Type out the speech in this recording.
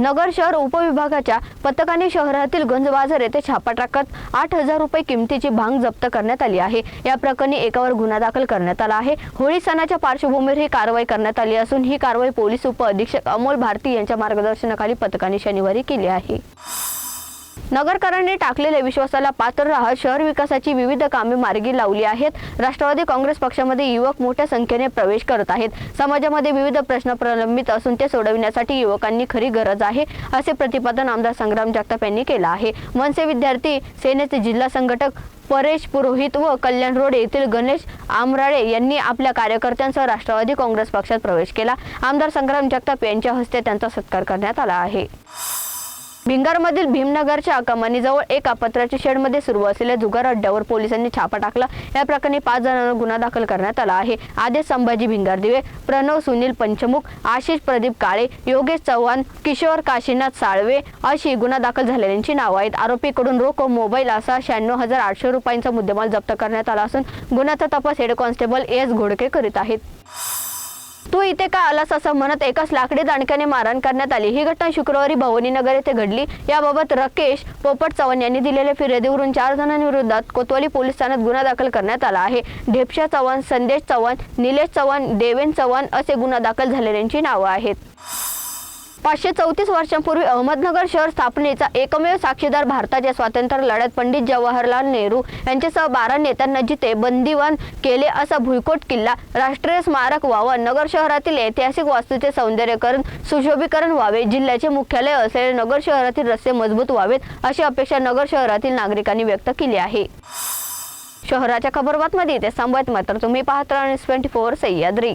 नगर शहर उपविभागाच्या पथकाने शहरातील गंज बाजार येथे छापा टाकत आठ हजार रुपये किमतीची भांग जप्त करण्यात आली आहे. या प्रकरणी एकावर गुन्हा दाखल करण्यात आला आहे. होळी सणाच्या पार्श्वभूमीवर ही कारवाई करण्यात आली असून ही कारवाई पोलीस उप अधीक्षक अमोल भारती यांच्या मार्गदर्शनाखाली पथकाने शनिवारी केली आहे. नगरकरांनी टाकलेल्या विश्वासाला पात्र राहत शहर विकासाची विविध कामे मार्गी लावली आहेत. राष्ट्रवादी काँग्रेस पक्षामध्ये युवक मोठ्या संख्येने प्रवेश करत आहेत. समाजामध्ये विविध प्रश्न प्रलंबित असून ते सोडविण्यासाठी युवकांनी खरी गरज आहे असे प्रतिपादन आमदार संग्राम जगताप यांनी केलं आहे. मनसे विद्यार्थी सेनेचे जिल्हा संघटक परेश पुरोहित व कल्याण रोड येथील गणेश आमराळे यांनी आपल्या कार्यकर्त्यांसह राष्ट्रवादी काँग्रेस पक्षात प्रवेश केला. आमदार संग्राम जगताप यांच्या हस्ते त्यांचा सत्कार करण्यात आला आहे. भिंगारमधील भीमनगरच्या कमानीजवळ एका पत्राच्या शेडमध्ये सुरू असलेल्या जुगार अड्ड्यावर पोलिसांनी छापा टाकला. या प्रकरणी पाच जणांवर गुन्हा दाखल करण्यात आला आहे. आदेश संभाजी भिंगार दिवे प्रणव सुनील पंचमुख आशिष प्रदीप काळे योगेश चव्हाण किशोर काशीनाथ साळवे अशी गुन्हा दाखल झालेल्यांची नावं आहेत. आरोपीकडून रोख मोबाईल असा शहाण्णव हजार आठशे रुपयांचा मुद्देमाल जप्त करण्यात आला असून गुन्ह्याचा तपास हेड कॉन्स्टेबल एस घोडके करीत आहेत. तू इथे का आलास असं म्हणत एकाच लाकडी दांडक्याने मारहाण करण्यात आली? ही घटना शुक्रवारी भवानीनगर येथे घडली. याबाबत रकेश पोपट चव्हाण यांनी दिलेल्या फिर्यादीवरून चार जणांविरोधात कोतवाली पोलीस ठाण्यात गुन्हा दाखल करण्यात आला आहे. ढेपशा चव्हाण संदेश चव्हाण निलेश चव्हाण देवेन चव्हाण असे गुन्हा दाखल झालेल्यांची नावं आहेत. पाचशे चौतीस वर्षांपूर्वी अहमदनगर शहर स्थापनेचा एकमेव साक्षीदार भारताच्या स्वातंत्र्य लढ्यात पंडित जवाहरलाल नेहरू यांच्यासह बारा नेत्यांना जिथे बंदीवन केले असा भुईकोट किल्ला राष्ट्रीय स्मारक व्हावा नगर शहरातील ऐतिहासिक वास्तूचे सौंदर्यकरण सुशोभीकरण व्हावे जिल्ह्याचे मुख्यालय असलेले नगर शहरातील रस्ते मजबूत व्हावेत अशी अपेक्षा नगर शहरातील नागरिकांनी व्यक्त केली आहे. शहराच्या खबरबातमध्ये ते संवाद मात्र तुम्ही पाहत राहा ट्वेंटी फोर सह्याद्री.